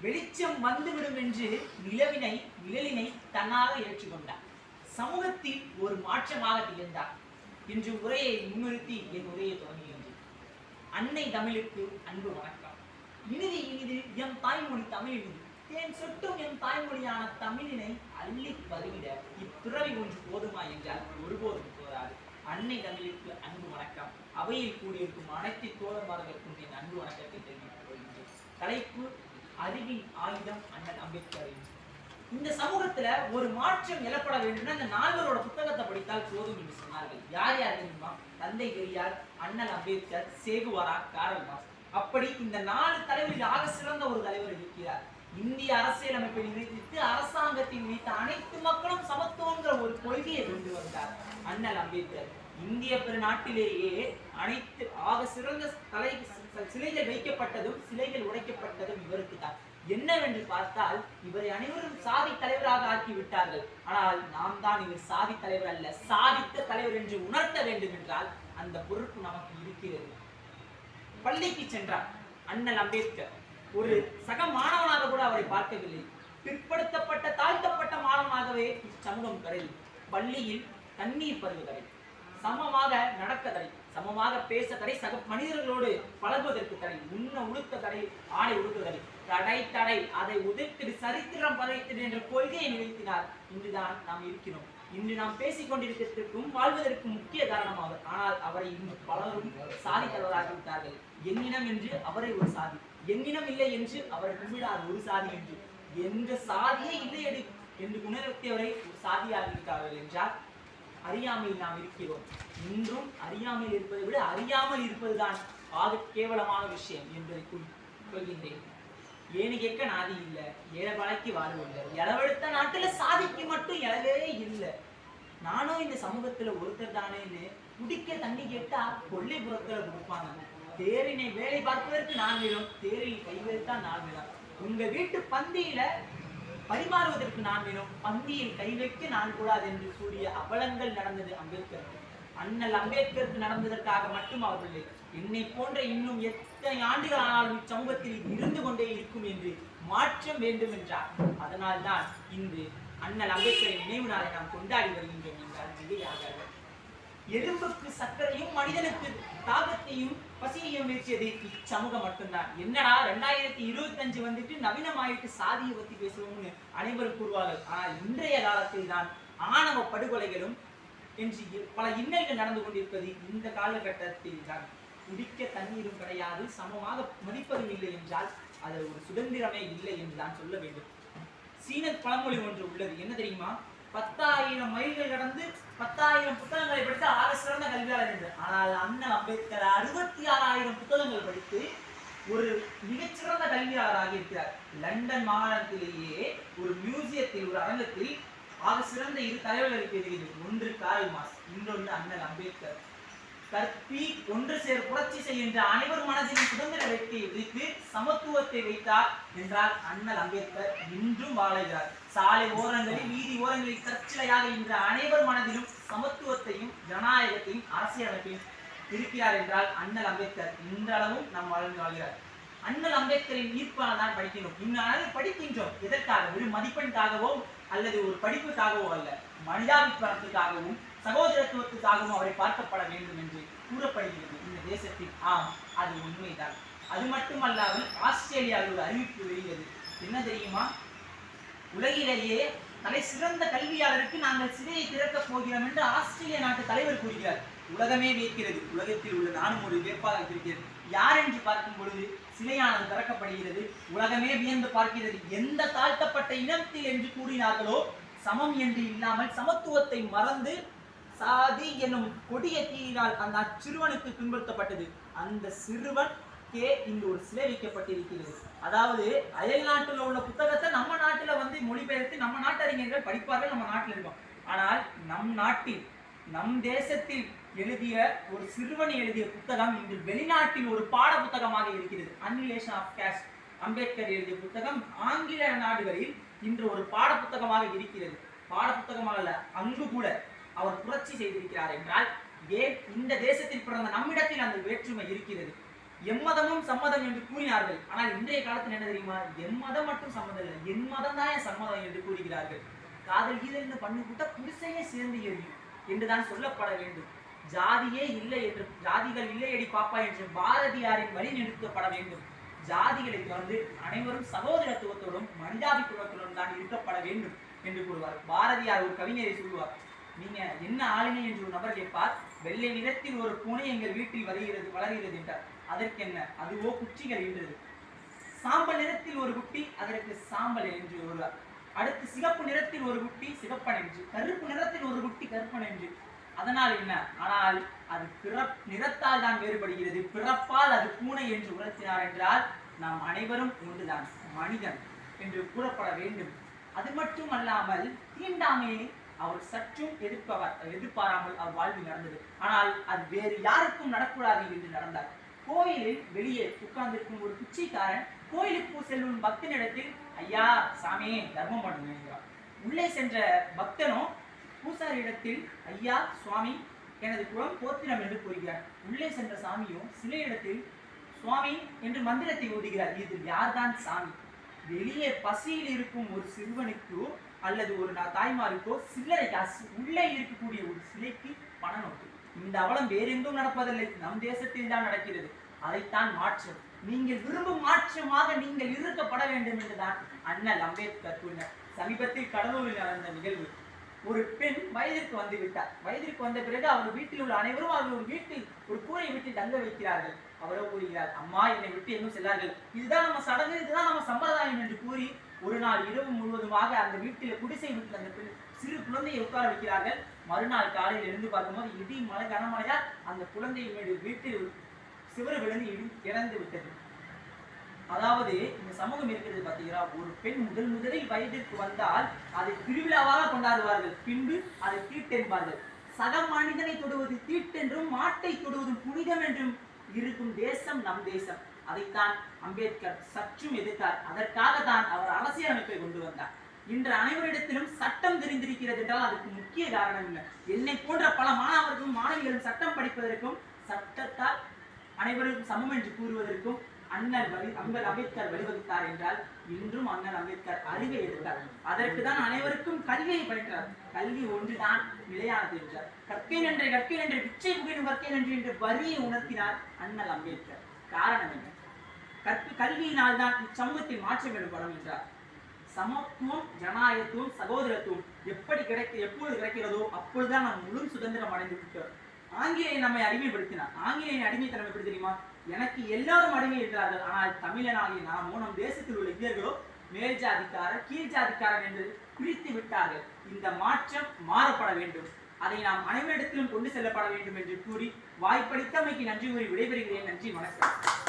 வெளிச்சம் வந்துவிடும் என்று நிலவினை நிழலினை தன்னாக ஏற்றுக்கொண்டார். சமூகத்தில் ஒரு மாற்றமாக திகழ்ந்தார். என்று உரையை முன்னிறுத்தி என் உரையை தொடங்குகின்றேன். அன்னை தமிழுக்கு அன்பு வணக்கம். இனிது இனிது எம் தாய்மொழி தமிழ் இனிது. தேன் சொட்டும் என் தாய்மொழியான தமிழினை அள்ளி பதிவிட இப்பிறவி ஒன்று போதுமா என்றால் ஒருபோதும் போதாது. அன்னை தமிழுக்கு அன்பு வணக்கம். அவையில் கூடியிருக்கும் அனைத்து தோழர்மார்களுக்கும் என் அன்பு வணக்கத்தை தெரிவித்துக் கொள்கின்றேன். தலைப்பு அறிவின் ஆயுதம் அண்ணன் அம்பேத்கரின். இந்த சமூகத்துல ஒரு மாற்றம் எழப்பட வேண்டும்னா இந்த நால்வரோட புத்தகத்தை படித்தால் போதும் என்று சொன்னார்கள். யார் யார் தெரியுமா? தந்தை பெரியார் அண்ணல் அம்பேத்கர் சேகுவாரா காரல் மார்க்ஸ் அப்படி இந்த நாலு தலைவரில் ஆக சிறந்த ஒரு தலைவர் இருக்கிறார். இந்திய அரசியலமைப்பை நிர்ணயித்து அரசாங்கத்தின் வைத்த அனைத்து மக்களும் சமத்துவங்கிற ஒரு கொள்கையை கொண்டு வந்தார் அண்ணல் அம்பேத்கர். இந்திய பெருநாட்டிலேயே அனைத்து ஆக சிறந்த தலை சிலைகள் வைக்கப்பட்டதும் சிலைகள் உடைக்கப்பட்டதும் இவருக்கு தான் என்னவென்று பார்த்தால் இவரை அனைவரும் சாதி தலைவராக ஆக்கி விட்டார்கள் ஆனால் நாம் தான் இவர் சாதி தலைவர் அல்ல. சாதித்த தலைவர் என்று உணர்த்த வேண்டும் என்றால் அந்த பொறுப்பு நமக்கு இருக்கிறது. பள்ளிக்கு சென்றார் அண்ணல் அம்பேத்கர். ஒரு சக மாணவனாக கூட அவரை பார்க்கவில்லை. பிற்படுத்தப்பட்ட தாழ்த்தப்பட்ட மாணவனாகவே சமூகம் கருதி பள்ளியில் தண்ணீர் பருவ தடை சமமாக நடக்க தடை சமமாக பேச தடை சக மனிதர்களோடு பழகுவதற்கு தடை உண்ண உடுத்த தடை ஆடை உடுத்த தடை. தடை தடை. அதை உதிர்த்திடு சரித்திரம் பதைத்திடு என்ற கொள்கையை நிகழ்த்தினார் இன்றுதான் நாம் இருக்கிறோம். இன்று நாம் பேசிக் கொண்டிருக்கிறதுக்கும் வாழ்வதற்கு முக்கிய காரணமாக ஆனால் அவரை இன்று பலரும் சாதி தலைவராகிவிட்டார்கள் என்று அவரை ஒரு சாதி என்னிடம் இல்லை என்று அவரை கும்பிடார் ஒரு சாதி என்று. எந்த சாதியே இல்லை என்று உணர்த்தியவரை சாதியாகிவிட்டார்கள் என்றார் அறியாமையில் நாம் இருக்கிறோம். இன்றும் அறியாமையில் இருப்பதை விட அறியாமல் இருப்பதுதான் ஆக கேவலமான விஷயம் என்பதை குறி- கொள்கின்றேன். ஏனு கேட்க நாதி இல்லை. ஏழை பழக்கி இல்லை இளவெடுத்த நாட்டுல சாதிக்கு மட்டும் இளவே இல்லை. நானும் இந்த சமூகத்துல ஒருத்தர் தானேன்னு குடிக்க தண்ணி கேட்டா கொள்ளைப்புறத்தில் கொடுப்பாங்க. தேரினை வேலை பார்ப்பதற்கு நான் விழும் தேரில் கை நான் விழும் உங்க வீட்டு பந்தியில பரிமாறுவதற்கு நான் வேணும். பந்தியில் கை வைக்க நான் கூடாது என்று கூறிய அவலங்கள் நடந்தது அம்பேத்கர் அண்ணல் அம்பேத்கருக்கு நடந்ததற்காக மட்டும் அவர்கள் என்னை போன்ற இன்னும் எத்தனை ஆண்டுகள் ஆனாலும் இச்சமூகத்தில் இருந்து கொண்டே இருக்கும் என்று மாற்றம் வேண்டும் என்றார் அதனால்தான் இன்று அண்ணல் அம்பேத்கரை நினைவு நாளை நாம் கொண்டாடி வருகின்றோம் என்றால் மிகையாகாது எலும்புக்கு சர்க்கரையும் மனிதனுக்கு தாகத்தையும் பசியையும் வீழ்ச்சியது இச்சமூகம் மட்டும்தான். என்னடா ரெண்டாயிரத்தி இருபத்தஞ்சு வந்துட்டு நவீனமாயிட்டு சாதியை பத்தி பேசுவோம்னு அனைவரும் கூறுவார்கள். ஆனால் இன்றைய காலத்தில் தான் ஆணவ படுகொலைகளும் என்று பல இன்னல்கள் நடந்து கொண்டிருப்பது இந்த காலகட்டத்தில் தான் குடிக்க தண்ணீரும் கிடையாது சமமாக மதிப்பதும் இல்லை என்றால் அது ஒரு சுதந்திரமே இல்லை என்று தான் சொல்ல வேண்டும். சீன பழமொழி ஒன்று உள்ளது. என்ன தெரியுமா? பத்தாயிரம் மைல்கள் கடந்து பத்தாயிரம் புத்தகங்களை படித்து ஆக சிறந்த கல்வியாளர் என்று. ஆனால் அண்ணல் அம்பேத்கர் அறுபத்தி ஆறாயிரம் புத்தகங்கள் படித்து ஒரு மிகச்சிறந்த கல்வியாளராக இருக்கிறார். லண்டன் மாகாணத்திலேயே ஒரு மியூசியத்தில் ஒரு அரங்கத்தில் ஆக சிறந்த இரு தலைவர்களுக்கு இருக்கிறது ஒன்று காரல் மாஸ் இன்னொன்று அண்ணல் அம்பேத்கர். கற்பி ஒன்று சேர் புரட்சி செய்கின்ற அனைவர் மனதிலும் சுதந்திர வேட்கையை விதித்து சமத்துவத்தை வைத்தார் என்றால் அண்ணல் அம்பேத்கர். இன்றும் வாழுகிறார். சாலை ஓரங்களில் வீதி ஓரங்களில் கற்சிலையாக இன்ற அனைவர் மனதிலும் சமத்துவத்தையும் ஜனநாயகத்தையும் அரசியலமைப்பையும் இருக்கிறார் என்றால் அண்ணல் அம்பேத்கர். இன்றளவும் நம் வாழ்ந்து வாழ்கிறார். அண்ணல் அம்பேத்கரின் ஈர்ப்பால் தான் படிக்கிறோம் இன்னும் படிக்கின்றோம். எதற்காக? ஒரு மதிப்பெண்காகவோ அல்லது ஒரு படிப்புக்காகவோ அல்ல. மனிதாபிப்பிராயத்துக்காகவும் சகோதரத்துவத்துக்காகவும் அவரை பார்க்கப்பட வேண்டும் என்று கூறப்படுகிறது. இந்த தேசத்தில் ஆம் அது உண்மைதான். அது மட்டுமல்லாமல் ஆஸ்திரேலியாவில் ஒரு அறிவிப்பு வெளியது என்ன தெரியுமா? உலகிலேயே தலை சிறந்த கல்வியாளருக்கு நாங்கள் சிறையை திறக்கப் போகிறோம் என்று ஆஸ்திரேலிய நாட்டு தலைவர் கூறுகிறார். உலகமே வியக்கிறது உலகத்தில் உள்ள நானும் ஒரு வியப்பாக இருக்கிறது யார் என்று பார்க்கும் பொழுது சிலையானது திறக்கப்படுகிறது. உலகமே வியந்து பார்க்கிறது. எந்த தாழ்த்தப்பட்ட இனத்தில் என்று கூறினார்களோ சமம் என்று இல்லாமல் சமத்துவத்தை மறந்து சாதி என்னும் கொடிய தீயினால் அந்த அச்சிறுவனுக்கு துன்புறுத்தப்பட்டது. அந்த சிறுவன் கே இங்கு ஒரு சிலை வைக்கப்பட்டிருக்கிறது. அதாவது அயல் நாட்டில் உள்ள புத்தகத்தை நம்ம நாட்டில் வந்து மொழிபெயர்த்து நம்ம நாட்டு அறிஞர்கள் படிப்பார்கள் நம்ம நாட்டில் இருக்கும் ஆனால் நம் நாட்டில் நம் தேசத்தில் எழுதிய ஒரு சிறுவன் எழுதிய புத்தகம் இன்று வெளிநாட்டில் ஒரு பாட புத்தகமாக இருக்கிறது. அன்ரிலேஷன் ஆஃப் கேஷ் அம்பேத்கர் எழுதிய புத்தகம் ஆங்கில நாடுகளில் இன்று ஒரு பாட புத்தகமாக இருக்கிறது. பாட புத்தகமாக அல்ல அங்கு கூட அவர் புரட்சி செய்திருக்கிறார் என்றால் ஏன் இந்த தேசத்தில் பிறந்த நம்மிடத்தில் அந்த வேற்றுமை இருக்கிறது? எம்மதமும் சம்மதம் என்று கூறினார்கள். ஆனால் இன்றைய காலத்தில் என்ன தெரியுமா? எம்மதம் மட்டும் சம்மதம் இல்லை. என் மதம் தான் என் சம்மதம் என்று கூறுகிறார்கள்? காதல் கீதல் என்று பண்ணு கூட்ட புருஷையே சேர்ந்து எரியும் என்றுதான் சொல்லப்பட வேண்டும். ஜாதியே இல்லை என்று ஜாதிகள் இல்லை அடி பாப்பா என்று பாரதியாரின் வழி நிறுத்தப்பட வேண்டும். ஜாதிகளை தொடர்ந்து அனைவரும் சகோதரத்துவத்தோடும் மனிதாபித்துவத்துடன் தான் இருக்கப்பட வேண்டும் என்று கூறுவார். பாரதியார் ஒரு கவிஞரை சொல்லுவார் நீங்க என்ன ஆளுமை என்று ஒரு நபர் கேட்பார் வெள்ளை நிறத்தில் ஒரு பூனை எங்கள் வீட்டில் வருகிறது வளர்கிறது என்றார். அதற்கென்ன? அதுவோ குச்சிகள் என்றது. சாம்பல் நிறத்தில் ஒரு குட்டி அதற்கு சாம்பல் என்று ஒருவர் அடுத்து சிகப்பு நிறத்தில் ஒரு குட்டி சிகப்பன் என்று கருப்பு நிறத்தில் ஒரு குட்டி கருப்பன் என்று அதனால் என்ன? ஆனால் அது பிறப் நிறத்தால் தான் வேறுபடுகிறது. பிறப்பால் அது பூனை என்று உணர்த்தினார் என்றால் நாம் அனைவரும் ஒன்றுதான் மனிதன் என்று கூறப்பட வேண்டும். அது மட்டும் அல்லாமல் தீண்டாமையை அவர் சற்றும் எதிர்ப்பவர் எதிர்பாராமல் அவர் வாழ்வில் நடந்தது. ஆனால் அது வேறு யாருக்கும் நடக்கூடாது என்று நடந்தார். கோயிலில் வெளியே உட்கார்ந்திருக்கும் ஒரு பிச்சைக்காரன் கோயிலுக்கு செல்லும் பக்தனிடத்தில் ஐயா சாமியே தர்மம் பண்ணுங்க என்கிறார். உள்ளே சென்ற பக்தனும் பூசாரியிடத்தில் ஐயா சுவாமி எனது குலம் கோத்திரம் என்று கூறுகிறார். உள்ளே சென்ற சாமியும் சில இடத்தில் சுவாமி என்று மந்திரத்தை ஓதுகிறார். இதில் யார்தான் சாமி? வெளியே பசியில் இருக்கும் ஒரு சிறுவனுக்கோ அல்லது ஒரு நான் தாய்மாருக்கோ சில்லறை காசு உள்ளே இருக்கக்கூடிய ஒரு சிலைக்கு பண நோட்டு இந்த அவலம் வேறெங்கும் நடப்பதில்லை. நம் தேசத்தில் தான் நடக்கிறது. அதைத்தான் மாற்றம். நீங்கள் விரும்பும் மாற்றமாக நீங்கள் இருக்கப்பட வேண்டும் என்றுதான் அண்ணல் அம்பேத்கர் கூறினார். சமீபத்தில் கடலூரில் நடந்த நிகழ்வு ஒரு பெண் வயதிற்கு வந்து விட்டார். வயதிற்கு வந்த பிறகு அவர் வீட்டில் உள்ள அனைவரும் அவர்கள் ஒரு வீட்டில் ஒரு கூரை வீட்டில் தங்க வைக்கிறார்கள். அவரோ கூறுகிறார் அம்மா என்னை விட்டு எங்கும் செல்லார்கள் இதுதான் நம்ம சடங்கு இதுதான் நம்ம சம்பிரதாயம் என்று கூறி ஒரு நாள் இரவு முழுவதுமாக அந்த வீட்டில் குடிசை வீட்டில் அந்த பெண் சிறு குழந்தையை உட்கார வைக்கிறார்கள். மறுநாள் காலையில் எழுந்து பார்க்கும்போது இடி மழை கனமழையால் அந்த குழந்தையினுடைய வீட்டில் சிவரு விழுந்து இடி இறந்து விட்டது. அதாவது இந்த சமூகம் இருக்கிறது பார்த்தீங்கன்னா ஒரு பெண் முதல் முதலில் வயதிற்கு வந்தால் அதை திருவிழாவாக கொண்டாடுவார்கள். பின்பு அதை தீட்டென்பார்கள். சக மனிதனை தொடுவது தீட்டென்றும் மாட்டை தொடுவதும் புனிதம் என்றும் இருக்கும் தேசம் நம் தேசம். அதைத்தான் அம்பேத்கர் சற்றும் எதிர்த்தார். அதற்காக தான் அவர் அரசியலமைப்பை கொண்டு வந்தார். இன்று அனைவரிடத்திலும் சட்டம் தெரிந்திருக்கிறது என்றால் அதுக்கு முக்கிய காரணம் இல்லை என்னை போன்ற பல மாணவர்களும் மாணவிகளும் சட்டம் படிப்பதற்கும் சட்டத்தால் அனைவருக்கும் சமம் என்று கூறுவதற்கும் அண்ணல் வழி அம்பர் அம்பேத்கர் வழிவகுத்தார் என்றால் இன்றும் அண்ணல் அம்பேத்கர் அறிவை எடுத்தார் அதற்கு தான் அனைவருக்கும் கல்வியை பயின்றார். கல்வி ஒன்றுதான் நிலையானது என்றார். கற்கை நன்றி கற்கை நன்றி பிச்சை புகையும் கற்கை நன்றி என்று வரியை உணர்த்தினார் அண்ணல் அம்பேத்கர். காரணம் என்ன? கற்பு கல்வியினால் தான் இச்சமூகத்தில் மாற்றம் ஏற்படும் என்றார். சமத்துவம் ஜனநாயகத்துவம் சகோதரத்துவம் எப்படி கிடைக்க எப்பொழுது கிடைக்கிறதோ அப்பொழுதுதான் நாம் முழு சுதந்திரம் அடைந்து விட்டோம். ஆங்கிலேயன் நம்மை அடிமைப்படுத்தினார் ஆங்கிலேயன் அடிமைத்தனம் எப்படி தெரியுமா? எனக்கு எல்லாரும் அடிமை இருக்கிறார்கள். ஆனால் தமிழனாகிய நான் நம் தேசத்தில் உள்ள இந்தியர்களோ மேல் ஜாதிக்காரர் கீழ் ஜாதிக்காரர் என்று பிரித்து விட்டார்கள். இந்த மாற்றம் மாறப்பட வேண்டும். அதை நாம் அனைவரிடத்திலும் கொண்டு செல்லப்பட வேண்டும் என்று கூறி வாய்ப்பளித்தமைக்கு நன்றி கூறி விடைபெறுகிறேன். நன்றி வணக்கம்.